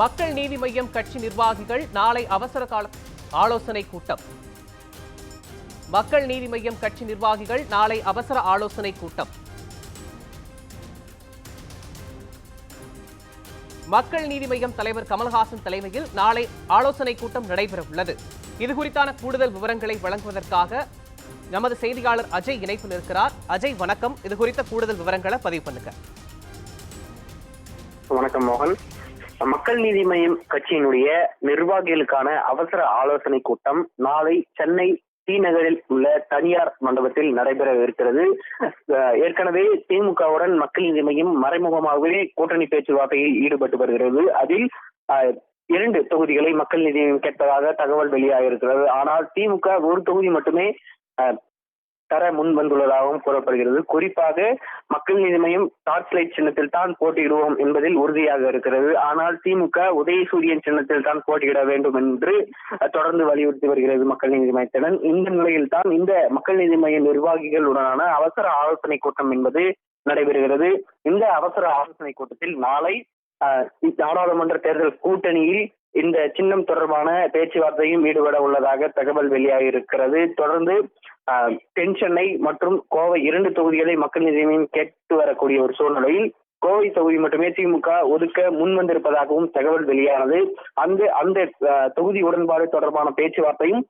மக்கள் நீதி மய்யம் கட்சி நிர்வாகிகள் நாளை அவசர கால ஆலோசனை கூட்டம். மக்கள் நீதி மய்யம் கட்சி நிர்வாகிகள் நாளை அவசர ஆலோசனை கூட்டம். மக்கள் நீதி மய்யம் தலைவர் கமல்ஹாசன் தலைமையில் நாளை ஆலோசனை கூட்டம் நடைபெற உள்ளது இது குறித்தான கூடுதல் விவரங்களை வழங்குவதற்காக நமது செய்தியாளர் அஜய் இணைப்பு நிற்கிறார் அஜய் வணக்கம். இது குறித்த கூடுதல் விவரங்களை பதிவு பண்ணுங்க. வணக்கம் மோகன். மக்கள் நீதி மய்யம் கட்சியினுடைய நிர்வாகிகளுக்கான அவசர ஆலோசனை கூட்டம் நாளை சென்னை டி நகரில் உள்ள தனியார் மண்டபத்தில் நடைபெற இருக்கிறது ஏற்கனவே திமுகவுடன் மக்கள் நீதி மையம் மறைமுகமாகவே கூட்டணி பேச்சுவார்த்தையில் ஈடுபட்டு வருகிறது. அதில் இரண்டு தொகுதிகளை மக்கள் நீதி மய்யம் கேட்பதாக தகவல் வெளியாகிருக்கிறது ஆனால் திமுக ஒரு தொகுதி மட்டுமே தர முன் வந்துள்ளதாகவும் கூறப்படுகிறது. குறிப்பாக மக்கள் நீதி மய்யம் டார்ச் லைட் சின்னத்தில் தான் போட்டியிடுவோம் என்பதில் உறுதியாக இருக்கிறது. ஆனால் திமுக உதயசூரியன் சின்னத்தில் தான் போட்டியிட வேண்டும் என்று தொடர்ந்து வலியுறுத்தி வருகிறது மக்கள் நீதி மையத்தினர் இந்த நிலையில் தான் இந்த மக்கள் நீதி மைய நிர்வாகிகளுடனான அவசர ஆலோசனை கூட்டம் என்பது நடைபெறுகிறது. இந்த அவசர ஆலோசனை கூட்டத்தில் நாளை நாடாளுமன்ற தேர்தல் கூட்டணியில் இந்த சின்னம் தொடர்பான பேச்சுவார்த்தையும் ஈடுபட உள்ளதாக தகவல் வெளியாகி இருக்கிறது தொடர்ந்து தென்சென்னை சென்னை மற்றும் கோவை இரண்டு தொகுதிகளை மக்கள் நீதி கேட்டு வரக்கூடிய ஒரு சூழ்நிலையில் கோவை தொகுதி மட்டுமே திமுக ஒதுக்க முன்வந்திருப்பதாகவும் தகவல் வெளியானது. அந்த அந்த தொகுதி உடன்பாடு தொடர்பான பேச்சுவார்த்தையும்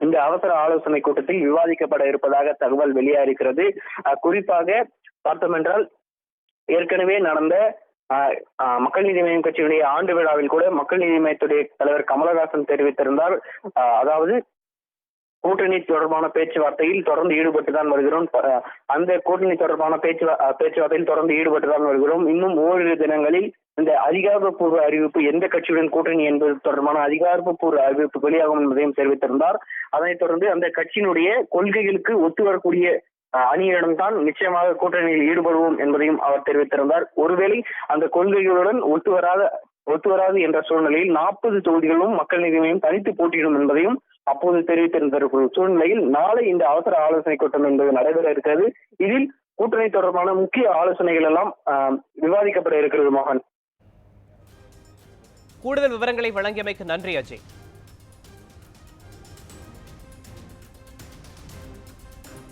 இந்த அவசர ஆலோசனை கூட்டத்தில் விவாதிக்கப்பட இருப்பதாக தகவல் வெளியாகிறது குறிப்பாக பார்த்தோம் என்றால் ஏற்கனவே நடந்த ஆஹ், ஆஹ், மக்கள் நீதி மையம் கட்சியினுடைய ஆண்டு விழாவில் கூட மக்கள் நீதி மையத்துடைய தலைவர் கமலஹாசன் தெரிவித்திருந்தார். அதாவது கூட்டணி தொடர்பான பேச்சுவார்த்தையில் தொடர்ந்து ஈடுபட்டு தான் வருகிறோம் அந்த கூட்டணி தொடர்பான பேச்சு பேச்சுவார்த்தையில் தொடர்ந்து ஈடுபட்டு தான் வருகிறோம். இன்னும் ஓரிரு தினங்களில் இந்த அதிகாரப்பூர்வ அறிவிப்பு எந்த கட்சியுடன் கூட்டணி என்பது தொடர்பான அதிகாரப்பூர்வ அறிவிப்பு வெளியாகும் என்பதையும் தெரிவித்திருந்தார். அதனைத் தொடர்ந்து அந்த கட்சியினுடைய கொள்கைகளுக்கு ஒத்து வரக்கூடிய அணியிடம்தான் அணியிடம் தான் நிச்சயமாக கூட்டணியில் ஈடுபடுவோம் என்பதையும் அவர் தெரிவித்திருந்தார். ஒருவேளை அந்த கொள்கைகளுடன் ஒத்து வராத ஒத்து வராது என்ற சூழ்நிலையில் நாற்பது தொகுதிகளும் மக்கள் நீதிமையும் தனித்து போட்டியிடும் என்பதையும் அப்போது தெரிவித்திருந்த சூழ்நிலையில் நாளை இந்த அவசர ஆலோசனை கூட்டம் என்பது நடைபெற இருக்கிறது. இதில் கூட்டணி தொடர்பான முக்கிய ஆலோசனைகள் எல்லாம் விவாதிக்கப்பட இருக்கிறது மோகன். கூடுதல் விவரங்களை வழங்கியமைக்கு நன்றி அஜய்.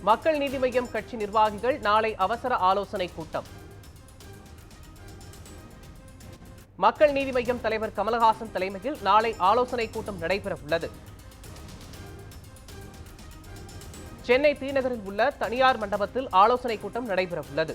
மக்கள் நீதி மய்யம் கட்சி நிர்வாகிகள் நாளை அவசர ஆலோசனை கூட்டம். மக்கள் நீதி மய்யம் தலைவர் கமலஹாசன் தலைமையில் நாளை ஆலோசனை கூட்டம் நடைபெற உள்ளது சென்னை தீநகரில் உள்ள தனியார் மண்டபத்தில் ஆலோசனைக் கூட்டம் நடைபெற உள்ளது